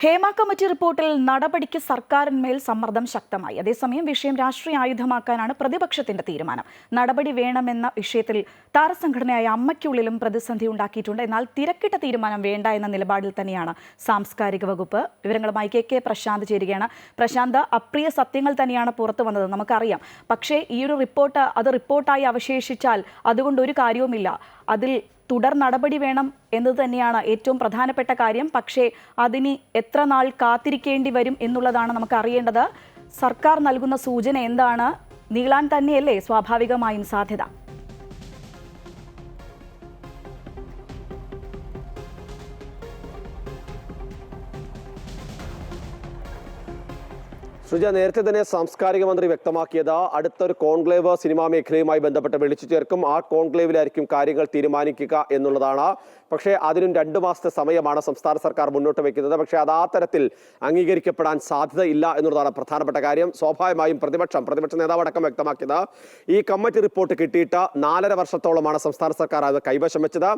Hema committee റിപ്പോർട്ടിൽ നടപടിക്ക് സർക്കാരിന്മേൽ സമ്മർദ്ദം ശക്തമായി. അതേസമയം വിഷയം രാഷ്ട്രീയ ആയുധമാക്കാനാണ് പ്രതിപക്ഷത്തിന്റെ തീരുമാനം. നടപടി വേണമെന്ന വിഷയത്തിൽ താരസംഘടനയായ അമ്മയ്ക്കുള്ളിലും പ്രതിസന്ധി ഉണ്ടാക്കിയിട്ടുണ്ട്. എന്നാൽ തിരക്കിട്ട തീരുമാനം വേണ്ട എന്ന നിലപാടിൽ തന്നെയാണ് സാംസ്കാരിക വകുപ്പ്. വിവരങ്ങളുമായി കെ കെ പ്രശാന്ത് ചേരുകയാണ്. പ്രശാന്ത് അപ്രിയ സത്യങ്ങൾ തന്നെയാണ് പുറത്തു വന്നത്. നമുക്കറിയാം. പക്ഷേ ഈ ഒരു റിപ്പോർട്ട് അത് റിപ്പോർട്ടായി അവശേഷിച്ചാൽ അതുകൊണ്ട് ഒരു കാര്യവുമില്ല. അതിൽ തുടർ നടപടി വേണം എന്നത് തന്നെയാണ് ഏറ്റവും പ്രധാനപ്പെട്ട കാര്യം. പക്ഷേ അതിന് എത്ര നാൾ കാത്തിരിക്കേണ്ടി വരും എന്നുള്ളതാണ് നമുക്ക് അറിയേണ്ടത്. സർക്കാർ നൽകുന്ന സൂചന എന്താണ്? നീളാൻ തന്നെയല്ലേ സ്വാഭാവികമായും സാധ്യത? സുജ നേരത്തെ തന്നെ സാംസ്കാരിക മന്ത്രി വ്യക്തമാക്കിയത് അടുത്തൊരു കോൺക്ലേവ് സിനിമാ മേഖലയുമായി ബന്ധപ്പെട്ട് വിളിച്ചു ചേർക്കും. ആ കോൺക്ലേവിലായിരിക്കും കാര്യങ്ങൾ തീരുമാനിക്കുക എന്നുള്ളതാണ്. പക്ഷേ അതിനും രണ്ടു മാസത്തെ സമയമാണ് സംസ്ഥാന സർക്കാർ മുന്നോട്ട് വയ്ക്കുന്നത്. പക്ഷേ അത് ആ തരത്തിൽ അംഗീകരിക്കപ്പെടാൻ സാധ്യതയില്ല എന്നുള്ളതാണ് പ്രധാനപ്പെട്ട കാര്യം. സ്വാഭാവികമായും പ്രതിപക്ഷം പ്രതിപക്ഷ നേതാവ് അടക്കം വ്യക്തമാക്കിയത് ഈ കമ്മിറ്റി റിപ്പോർട്ട് കിട്ടിയിട്ട് നാലര വർഷത്തോളമാണ് സംസ്ഥാന സർക്കാർ അത് കൈവശം വെച്ചത്.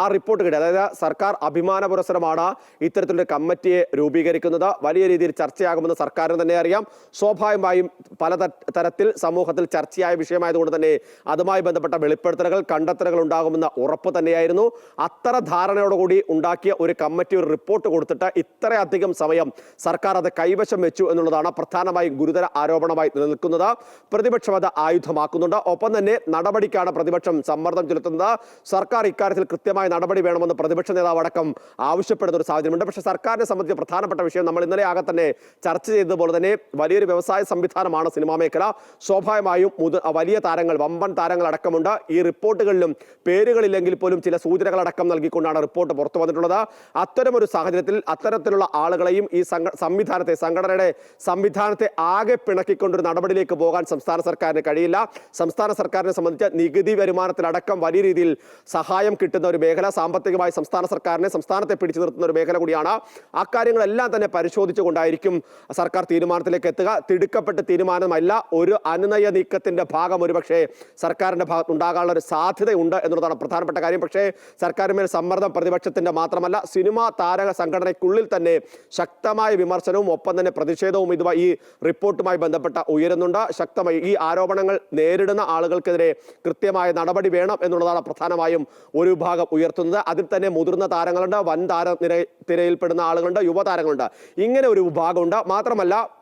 ആ റിപ്പോർട്ട് കിട്ടി. അതായത് സർക്കാർ അഭിമാന പുരസരമാണ് ഇത്തരത്തിലൊരു കമ്മിറ്റിയെ രൂപീകരിക്കുന്നത്. വലിയ രീതിയിൽ ചർച്ചയാകുമെന്ന് സർക്കാരിന് തന്നെ അറിയാം. സ്വാഭാവികമായും പല തരത്തിൽ സമൂഹത്തിൽ ചർച്ചയായ വിഷയമായതുകൊണ്ട് തന്നെ അതുമായി ബന്ധപ്പെട്ട വെളിപ്പെടുത്തലുകൾ കണ്ടെത്തലുകൾ ഉണ്ടാകുമെന്ന ഉറപ്പ് തന്നെയായിരുന്നു. അത്ര ധാരണയോടുകൂടി ഉണ്ടാക്കിയ ഒരു കമ്മിറ്റി ഒരു റിപ്പോർട്ട് കൊടുത്തിട്ട് ഇത്രയധികം സമയം സർക്കാർ അത് കൈവശം വെച്ചു എന്നുള്ളതാണ് പ്രധാനമായും ഗുരുതര ആരോപണമായി നിലനിൽക്കുന്നത്. പ്രതിപക്ഷം അത് ആയുധമാക്കുന്നുണ്ട്. ഒപ്പം തന്നെ നടപടിക്കാണ് പ്രതിപക്ഷം സമ്മർദ്ദം ചെലുത്തുന്നത്. സർക്കാർ ഇക്കാര്യത്തിൽ കൃത്യമായ നടപടി വേണമെന്ന് പ്രതിപക്ഷ നേതാവ് അടക്കം ആവശ്യപ്പെടുന്ന ഒരു സാഹചര്യമുണ്ട്. പക്ഷേ സർക്കാരിനെ സംബന്ധിച്ച് പ്രധാനപ്പെട്ട വിഷയം നമ്മൾ ഇന്നലെ ആകെ തന്നെ ചർച്ച ചെയ്തതുപോലെ തന്നെ വലിയൊരു വ്യവസായ സംവിധാനമാണ് സിനിമാ മേഖല. സ്വാഭാവികമായും മുത വലിയ താരങ്ങൾ വമ്പൻ താരങ്ങൾ അടക്കമുണ്ട് ഈ റിപ്പോർട്ടുകളിലും പേരുകളില്ലെങ്കിൽ പോലും ചില സൂചനകൾ അടക്കം നൽകിക്കൊണ്ടാണ് റിപ്പോർട്ട് പുറത്തു വന്നിട്ടുള്ളത്. അത്തരമൊരു സാഹചര്യത്തിൽ അത്തരത്തിലുള്ള ആളുകളെയും ഈ സംവിധാനത്തെ സംഘടനയുടെ സംവിധാനത്തെ ആകെ പിണക്കിക്കൊണ്ടൊരു നടപടിയിലേക്ക് പോകാൻ സംസ്ഥാന സർക്കാരിന് കഴിയില്ല. സംസ്ഥാന സർക്കാരിനെ സംബന്ധിച്ച് നികുതി വരുമാനത്തിലടക്കം വലിയ രീതിയിൽ സഹായം കിട്ടുന്ന ഒരു മേഖല സാമ്പത്തികമായി സംസ്ഥാന സർക്കാരിനെ സംസ്ഥാനത്തെ പിടിച്ചു നിർത്തുന്ന ഒരു മേഖല കൂടിയാണ്. അക്കാര്യങ്ങളെല്ലാം തന്നെ പരിശോധിച്ചുകൊണ്ടായിരിക്കും സർക്കാർ തീരുമാനത്തിലേക്ക് എത്തുക. തിടുക്കപ്പെട്ട തീരുമാനമല്ല. ഒരു അനുനയ നീക്കത്തിന്റെ ഭാഗം ഒരുപക്ഷേ സർക്കാരിന്റെ ഭാഗത്ത് ഉണ്ടാകാനുള്ള ഒരു സാധ്യതയുണ്ട് എന്നുള്ളതാണ് പ്രധാനപ്പെട്ട കാര്യം. പക്ഷേ സർക്കാരിന്മേൽ സമ്മർദ്ദം പ്രതിപക്ഷത്തിന്റെ മാത്രമല്ല സിനിമാ താരക സംഘടനയ്ക്കുള്ളിൽ തന്നെ ശക്തമായ വിമർശനവും ഒപ്പം തന്നെ പ്രതിഷേധവും ഇതുമായി ഈ റിപ്പോർട്ടുമായി ബന്ധപ്പെട്ട ഉയരുന്നുണ്ട്. ശക്തമായി ഈ ആരോപണങ്ങൾ നേരിടുന്ന ആളുകൾക്കെതിരെ കൃത്യമായ നടപടി വേണം എന്നുള്ളതാണ് പ്രധാനമായും ഒരു വിഭാഗം ഉയർത്തുന്നത്. അതിൽ തന്നെ മുതിർന്ന താരങ്ങളുണ്ട്. വൻ താര നിര തിരയിൽപ്പെടുന്ന ആളുകളുണ്ട്. യുവതാരങ്ങളുണ്ട്. ഇങ്ങനെ ഒരു വിഭാഗമുണ്ട്. മാത്രമല്ല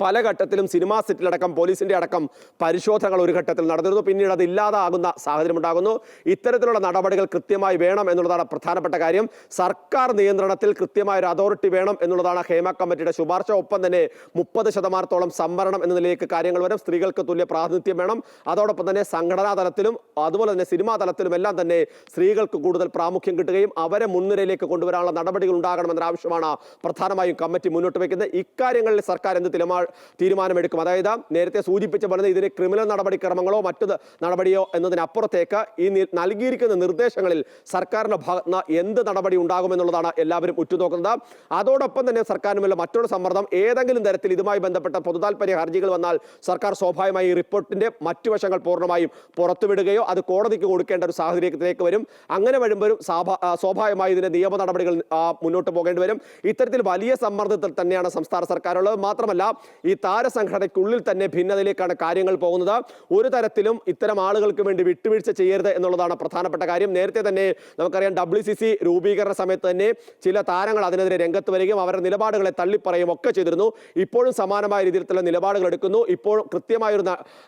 പല ഘട്ടത്തിലും സിനിമാ സെറ്റിലടക്കം പോലീസിന്റെ അടക്കം പരിശോധനകൾ ഒരു ഘട്ടത്തിൽ നടന്നിരുന്നു. പിന്നീട് അത് ഇല്ലാതാകുന്ന സാഹചര്യം ഉണ്ടാകുന്നു. ഇത്തരത്തിലുള്ള നടപടികൾ കൃത്യമായി വേണം എന്നുള്ളതാണ് പ്രധാനപ്പെട്ട കാര്യം. സർക്കാർ നിയന്ത്രണത്തിൽ കൃത്യമായ ഒരു അതോറിറ്റി വേണം എന്നുള്ളതാണ് ഹേമ കമ്മിറ്റിയുടെ ശുപാർശ. ഒപ്പം തന്നെ മുപ്പത് ശതമാനത്തോളം സംവരണം എന്ന നിലയിലേക്ക് കാര്യങ്ങൾ വരും. സ്ത്രീകൾക്ക് തുല്യ പ്രാതിനിധ്യം വേണം. അതോടൊപ്പം തന്നെ സംഘടനാ തലത്തിലും അതുപോലെ തന്നെ സിനിമാ തലത്തിലും എല്ലാം തന്നെ സ്ത്രീകൾക്ക് കൂടുതൽ പ്രാമുഖ്യം കിട്ടുകയും അവരെ മുൻനിരയിലേക്ക് കൊണ്ടുവരാനുള്ള നടപടികൾ ഉണ്ടാകണമെന്ന ആവശ്യമാണ് പ്രധാനമായും കമ്മിറ്റി മുന്നോട്ട് വയ്ക്കുന്നത്. ഇക്കാര്യങ്ങളിൽ സർക്കാർ എന്ത് തീരുമാ തീരുമാനമെടുക്കും. അതായത് നേരത്തെ സൂചിപ്പിച്ച പോലെ ഇതിന് ക്രിമിനൽ നടപടിക്രമങ്ങളോ മറ്റു നടപടിയോ എന്നതിനപ്പുറത്തേക്ക് ഈ നൽകിയിരിക്കുന്ന നിർദ്ദേശങ്ങളിൽ സർക്കാരിന്റെ ഭാഗത്ത് എന്ത് നടപടി ഉണ്ടാകുമെന്നുള്ളതാണ് എല്ലാവരും ഉറ്റുനോക്കുന്നത്. അതോടൊപ്പം തന്നെ സർക്കാരിനുമല്ല മറ്റൊരു സമ്മർദ്ദം ഏതെങ്കിലും തരത്തിൽ ഇതുമായി ബന്ധപ്പെട്ട പൊതുതാൽപര്യ ഹർജികൾ വന്നാൽ സർക്കാർ സ്വാഭാവികമായി ഈ റിപ്പോർട്ടിന്റെ മറ്റു വശങ്ങൾ പൂർണമായും പുറത്തുവിടുകയോ അത് കോടതിക്ക് കൊടുക്കേണ്ട ഒരു സാഹചര്യത്തിലേക്ക് വരും. അങ്ങനെ വരുമ്പോഴും സ്വാഭാ- സ്വാഭാവികമായി ഇതിന്റെ നിയമ നടപടികൾ മുന്നോട്ട് പോകേണ്ടി വരും. ഇത്തരത്തിൽ വലിയ സമ്മർദ്ദത്തിൽ തന്നെയാണ് സംസ്ഥാന സർക്കാരുള്ളത്. മാത്രമല്ല ഈ താരസംഘടനയ്ക്കുള്ളിൽ തന്നെ ഭിന്നതയിലേക്കാണ് കാര്യങ്ങൾ പോകുന്നത്. ഒരു തരത്തിലും ഇത്തരം ആളുകൾക്ക് വേണ്ടി വിട്ടുവീഴ്ച ചെയ്യരുത് എന്നുള്ളതാണ് പ്രധാനപ്പെട്ട കാര്യം. നേരത്തെ തന്നെ നമുക്കറിയാം ഡബ്ല്യു സി സി രൂപീകരണ സമയത്ത് തന്നെ ചില താരങ്ങൾ അതിനെതിരെ രംഗത്ത് വരികയും അവരുടെ നിലപാടുകളെ തള്ളിപ്പറയും ഒക്കെ ചെയ്തിരുന്നു. ഇപ്പോഴും സമാനമായ രീതിയിലുള്ള നിലപാടുകൾ എടുക്കുന്നു. ഇപ്പോൾ കൃത്യമായൊരു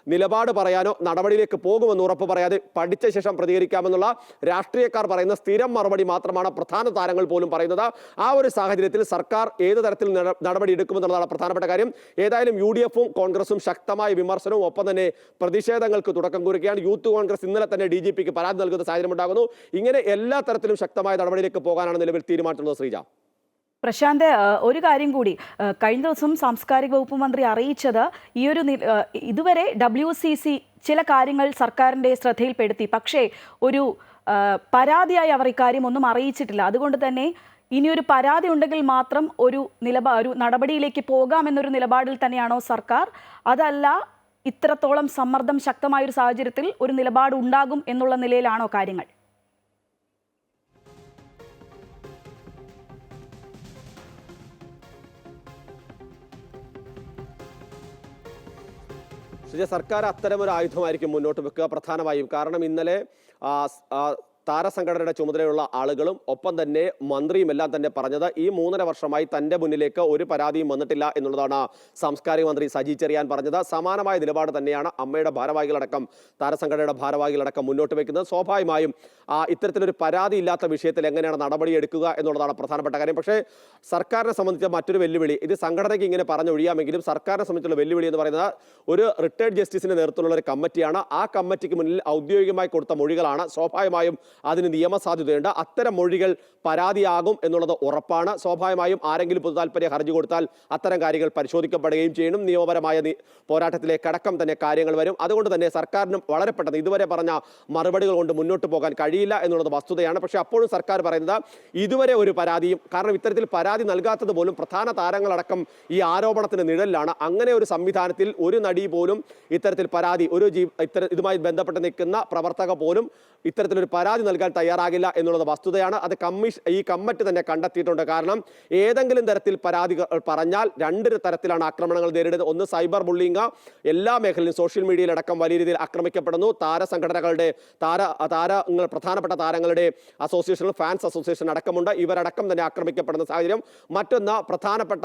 നിലപാട് പറയാനോ നടപടിയിലേക്ക് പോകുമെന്ന് ഉറപ്പ് പറയാതെ പഠിച്ച ശേഷം പ്രതികരിക്കാമെന്നുള്ള രാഷ്ട്രീയക്കാർ പറയുന്ന സ്ഥിരം മറുപടി മാത്രമാണ് പ്രധാന താരങ്ങൾ പോലും പറയുന്നത്. ആ ഒരു സാഹചര്യത്തിൽ സർക്കാർ ഏത് തരത്തിൽ നട- നടപടി എടുക്കുമെന്നുള്ളതാണ് പ്രധാനപ്പെട്ട കാര്യം. ഏതായാലും യു ഡി എഫും കോൺഗ്രസും ശക്തമായ വിമർശനവും ഒപ്പം തന്നെ പ്രതിഷേധങ്ങൾക്ക് തുടക്കം കുറിക്കുകയാണ്. യൂത്ത് കോൺഗ്രസ് ഇന്നലെ തന്നെ ഡി ജി പിക്ക് പരാതി നൽകുന്ന സാഹചര്യം ഉണ്ടാകുന്നു ഇങ്ങനെ എല്ലാ തരത്തിലും ശക്തമായ നടപടിയിലേക്ക് പോകാനാണ് നിലവിൽ തീരുമാനിച്ചിട്ടുള്ളത് ശ്രീജ. പ്രശാന്ത് ഒരു കാര്യം കൂടി. കഴിഞ്ഞ ദിവസം സാംസ്കാരിക വകുപ്പ് മന്ത്രി അറിയിച്ചത് ഈ ഒരു ഇതുവരെ ഡബ്ല്യു സി സി ചില കാര്യങ്ങൾ സർക്കാരിന്റെ ശ്രദ്ധയിൽപ്പെടുത്തി. പക്ഷേ ഒരു പരാതിയായി അവർ ഇക്കാര്യം ഒന്നും അറിയിച്ചിട്ടില്ല. അതുകൊണ്ട് തന്നെ ഇനി ഒരു പരാതി ഉണ്ടെങ്കിൽ മാത്രം ഒരു നിലപാ ഒരു നടപടിയിലേക്ക് പോകാമെന്നൊരു നിലപാടിൽ തന്നെയാണോ സർക്കാർ? അതല്ല ഇത്രത്തോളം സമ്മർദ്ദം ശക്തമായ ഒരു സാഹചര്യത്തിൽ ഒരു നിലപാട് ഉണ്ടാകും എന്നുള്ള നിലയിലാണോ കാര്യങ്ങൾ? സർക്കാർ അത്തരമൊരു ആയുധമായിരിക്കും മുന്നോട്ട് വെക്കുക പ്രധാനമായും. കാരണം ഇന്നലെ താരസംഘടനയുടെ ചുമതലയുള്ള ആളുകളും ഒപ്പം തന്നെ മന്ത്രിയും എല്ലാം തന്നെ പറഞ്ഞത് ഈ മൂന്നര വർഷമായി തന്റെ മുന്നിലേക്ക് ഒരു പരാതിയും വന്നിട്ടില്ല എന്നുള്ളതാണ് സാംസ്കാരിക മന്ത്രി സജി ചെറിയാൻ പറഞ്ഞത്. സമാനമായ നിലപാട് തന്നെയാണ് അമ്മയുടെ ഭാരവാഹികളടക്കം താരസംഘടനയുടെ ഭാരവാഹികളടക്കം മുന്നോട്ട് വയ്ക്കുന്നത്. സ്വാഭാവികമായും ഇത്തരത്തിലൊരു പരാതി ഇല്ലാത്ത വിഷയത്തിൽ എങ്ങനെയാണ് നടപടി എടുക്കുക എന്നുള്ളതാണ് പ്രധാനപ്പെട്ട കാര്യം. പക്ഷേ സർക്കാരിനെ സംബന്ധിച്ച മറ്റൊരു വെല്ലുവിളി ഇത് സംഘടനയ്ക്ക് ഇങ്ങനെ പറഞ്ഞൊഴിയാമെങ്കിലും സർക്കാരിനെ സംബന്ധിച്ചുള്ള വെല്ലുവിളി എന്ന് പറയുന്നത് ഒരു റിട്ടയർഡ് ജസ്റ്റിസിന്റെ നേതൃത്വമുള്ള ഒരു കമ്മിറ്റിയാണ്. ആ കമ്മിറ്റിക്ക് മുന്നിൽ ഔദ്യോഗികമായി കൊടുത്ത മൊഴികളാണ്. സ്വാഭാവികമായും അതിന് നിയമസാധ്യതയുണ്ട് അത്തരം മൊഴികൾ പരാതിയാകും എന്നുള്ളത് ഉറപ്പാണ്. സ്വാഭാവികമായും ആരെങ്കിലും പൊതു താല്പര്യ ഹർജി കൊടുത്താൽ അത്തരം കാര്യങ്ങൾ പരിശോധിക്കപ്പെടുകയും ചെയ്യണം നിയമപരമായ പോരാട്ടത്തിലെ അടക്കം തന്നെ കാര്യങ്ങൾ വരും. അതുകൊണ്ട് തന്നെ സർക്കാരിനും വളരെ പെട്ടെന്ന് ഇതുവരെ പറഞ്ഞ മറുപടികൾ കൊണ്ട് മുന്നോട്ട് പോകാൻ കഴിയില്ല എന്നുള്ളത് വസ്തുതയാണ്. പക്ഷേ അപ്പോഴും സർക്കാർ പറയുന്നത് ഇതുവരെ ഒരു പരാതിയും കാരണം ഇത്തരത്തിൽ പരാതി നൽകാത്തത് പോലും പ്രധാന താരങ്ങളടക്കം ഈ ആരോപണത്തിന് നിഴലിലാണ്. അങ്ങനെ ഒരു സംവിധാനത്തിൽ ഒരു നടി പോലും ഇത്തരത്തിൽ പരാതി ഒരു ജീ ഇത്തരം ഇതുമായി ബന്ധപ്പെട്ട് നിൽക്കുന്ന പ്രവർത്തക പോലും ഇത്തരത്തിലൊരു പരാതി നൽകാൻ തയ്യാറാകില്ല എന്നുള്ളത് വസ്തുതയാണ്. അത് കമ്മീഷൻ ഈ കമ്മിറ്റി തന്നെ കണ്ടെത്തിയിട്ടുണ്ട്. കാരണം ഏതെങ്കിലും തരത്തിൽ പരാതികൾ പറഞ്ഞാൽ രണ്ട് തരത്തിലാണ് ആക്രമണങ്ങൾ നേരിടുന്നത്. ഒന്ന് സൈബർ ബുള്ളിങ് എല്ലാ മേഖലയിലും സോഷ്യൽ മീഡിയയിലടക്കം വലിയ രീതിയിൽ ആക്രമിക്കപ്പെടുന്നു. താരസംഘടനകളുടെ താര താരങ്ങൾ പ്രധാനപ്പെട്ട താരങ്ങളുടെ അസോസിയേഷനിൽ ഫാൻസ് അസോസിയേഷൻ അടക്കമുണ്ട്. ഇവരടക്കം തന്നെ ആക്രമിക്കപ്പെടുന്ന സാഹചര്യം. മറ്റൊന്ന് പ്രധാനപ്പെട്ട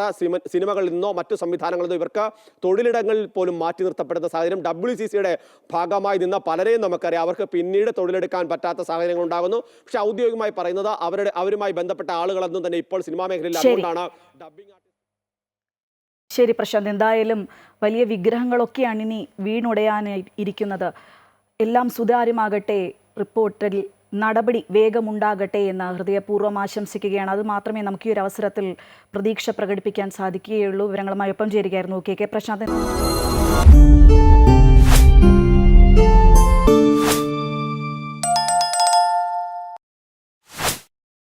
സിനിമകളിൽ നിന്നോ മറ്റു സംവിധാനങ്ങളിൽ നിന്നോ ഇവർക്ക് തൊഴിലിടങ്ങളിൽ പോലും മാറ്റി നിർത്തപ്പെടുന്ന സാഹചര്യം. ഡബ്ല്യു സി സിയുടെ ഭാഗമായി നിന്ന പലരെയും നമുക്കറിയാം. അവർക്ക് പിന്നീട് തൊഴിലെടുക്കാൻ പറ്റാത്ത സാഹചര്യങ്ങൾ ഉണ്ടാകുന്നു. പക്ഷെ ഔദ്യോഗികമായി പറയുന്നത് അവരുടെ അവരുമായി ബന്ധപ്പെട്ട ആളുകളൊന്നും തന്നെ ഇപ്പോൾ സിനിമാ മേഖലയിൽ അതുകൊണ്ടാണ് ഡബ്ബിംഗ് ശരി പ്രശാന്ത്. എന്തായാലും വലിയ വിഗ്രഹങ്ങളൊക്കെയാണ് ഇനി വീണുടയാനായി ഇരിക്കുന്നത്. എല്ലാം സുതാര്യമാകട്ടെ. റിപ്പോർട്ടിൽ നടപടി വേഗമുണ്ടാകട്ടെ എന്ന് ഹൃദയപൂർവം ആശംസിക്കുകയാണ്. അത് മാത്രമേ നമുക്ക് ഈ ഒരു അവസരത്തിൽ പ്രതീക്ഷ പ്രകടിപ്പിക്കാൻ സാധിക്കുകയുള്ളൂ. വിവരങ്ങളുമായി ഒപ്പം ചേരുകയായിരുന്നു കെ കെ പ്രശാന്ത്.